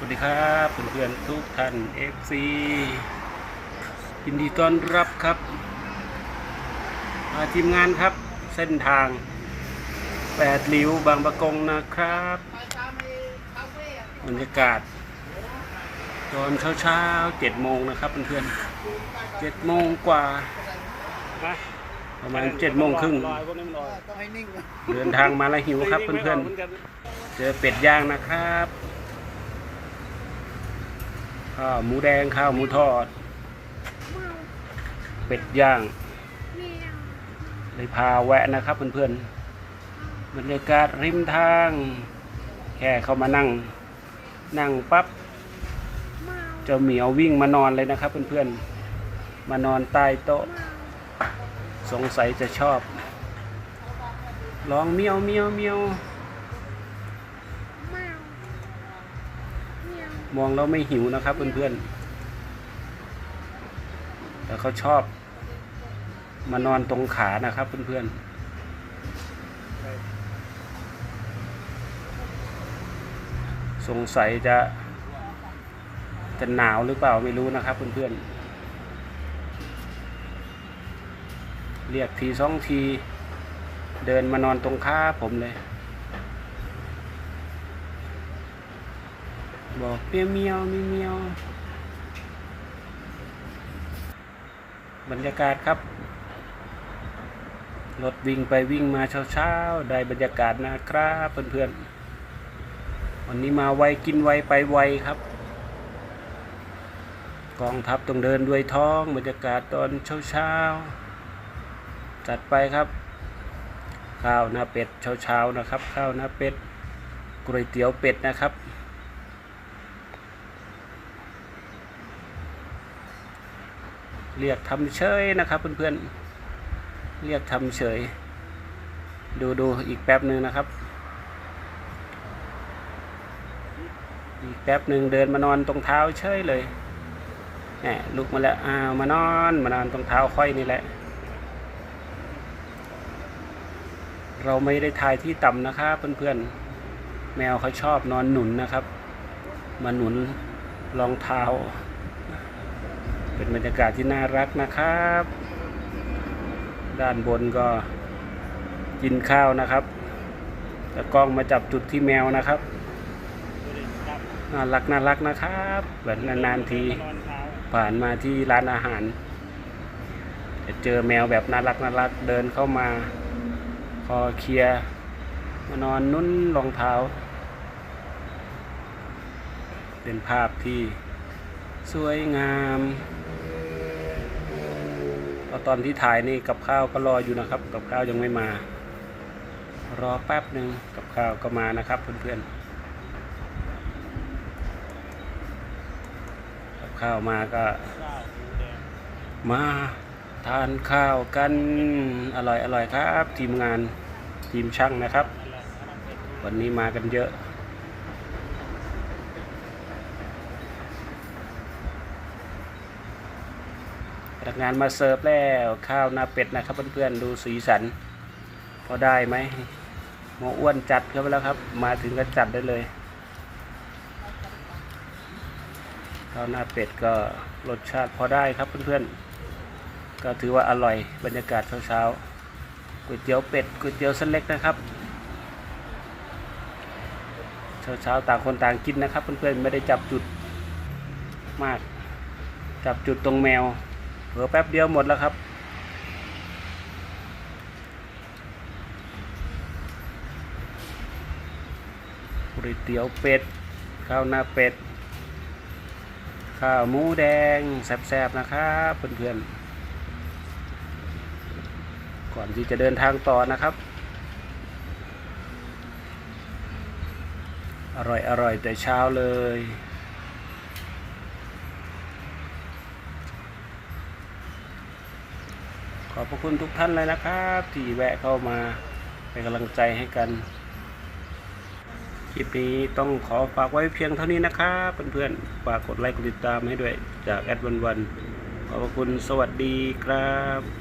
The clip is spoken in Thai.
สวัสดีครับเพื่อนๆทุกท่าน FC ยินดีต้อนรับครับมาทีมงานครับเส้นทางแปดริ้วบางประกงนะครับ บรรยากาศ ตอนเช้าๆเจ็ดโมงนะครับเพื่อนๆเจ็ดโมงกว่าประมาณเจ็ดโมงครึ่งต้องให้นิ่งก่อนเดินทางมาแล้วหิวครับเพื่อนๆเจอเป็ดย่างนะครับ ข้าวหมูแดงข้าวหมูทอด เป็ดย่างเลยพาแวะนะครับเพื่อนๆบรรยากาศริมทาง แค่เข้ามานั่ง นั่งปั๊บเจ้าเหมียววิ่งมานอนเลยนะครับเพื่อนๆมานอนใต้โต๊ะ สงสัยจะชอบ ร้องเมียวเมียวเมียว มองแล้วไม่หิวนะครับเพื่อนๆแต่เขาชอบ มานอนตรงขานะครับเพื่อนๆสงสัยจะ จะหนาวหรือเปล่าไม่รู้นะครับเพื่อนๆ เรียกทีสองที เดินมานอนตรงข้าผมเลย บอกเมียวเมียวมีเมียว บรรยากาศครับ รถวิ่งไปวิ่งมาเช้าๆ ได้บรรยากาศนะครับเพื่อนๆ วันนี้มาไวกินไวไปไวครับ กองทัพต้องเดินด้วยท้องบรรยากาศตอนเช้าๆ จัดไปครับข้าวหน้าเป็ดเช้าๆนะครับ ข้าวหน้าเป็ดก๋วยเตี๋ยวเป็ดนะครับ เรียกทำเฉยนะครับเพื่อนๆ เรียกทำเฉย ดูดูอีกแป๊บหนึ่งนะครับ อีกแป๊บหนึ่งเดินมานอนตรงเท้าเฉยเลยแหมลุกมาแล้วอ้าวมานอนมานอนตรงเท้าค่อยนี่แหละ เราไม่ได้ถ่ายที่ต่ำนะครับเพื่อนๆ แมวเขาชอบนอนหนุนนะครับ มาหนุนรองเท้า เป็นบรรยากาศที่น่ารักนะครับ ด้านบนก็กินข้าวนะครับแล้วกล้องมาจับจุดที่แมวนะครับ น่ารักน่ารักนะครับ แบบนานๆทีผ่านมาที่ร้านอาหาร จะเจอแมวแบบน่ารักน่ารักเดินเข้ามาพอเคลียมานอนนุ่นรองเท้า เป็นภาพที่ สวยงามตอนที่ถ่ายนี่กับข้าวก็รออยู่นะครับ กับข้าวยังไม่มา รอแป๊บหนึ่งกับข้าวก็มานะครับเพื่อนๆกับข้าวมาก็ มาทานข้าวกันอร่อยอร่อยครับ ทีมงานทีมช่างนะครับ วันนี้มากันเยอะักงานมาเสิร์ฟแล้วข้าวหน้าเป็ดนะครับเพื่อนๆดูสีสัน พอได้ไหมหมออ้วนจัดเข้าไปแล้วครับ มาถึงก็จัดได้เลยข้าวหน้าเป็ดก็รสชาติพอได้ครับเพื่อนๆ ก็ถือว่าอร่อยบรรยากาศเช้าๆก๋วยเตี๋ยวเป็ดก๋วยเตี๋ยวเส้นเล็กนะครับเช้าๆต่างคนต่างกินนะครับเพื่อนๆไม่ได้จับจุดมาก จับจุดตรงแมว ลอแป๊บเดียวหมดแล้วครับ ก๋วยเตี๋ยวเป็ด ข้าวหน้าเป็ด ข้าวหมูแดงแซ่บๆนะครับเพื่อนๆ ก่อนที่จะเดินทางต่อนะครับ อร่อยอร่อยแต่เช้าเลย อบพระคุณทุกท่านเลยนะครับ ที่แวะเข้ามาเป็นกำลังใจให้กันคลิปนี้ต้องขอฝากไว้เพียงเท่านี้นะครับเพื่อนๆฝากกดไลค์กดติดตามให้ด้วยจากแอดวันวันขอบพระคุณสวัสดีครับ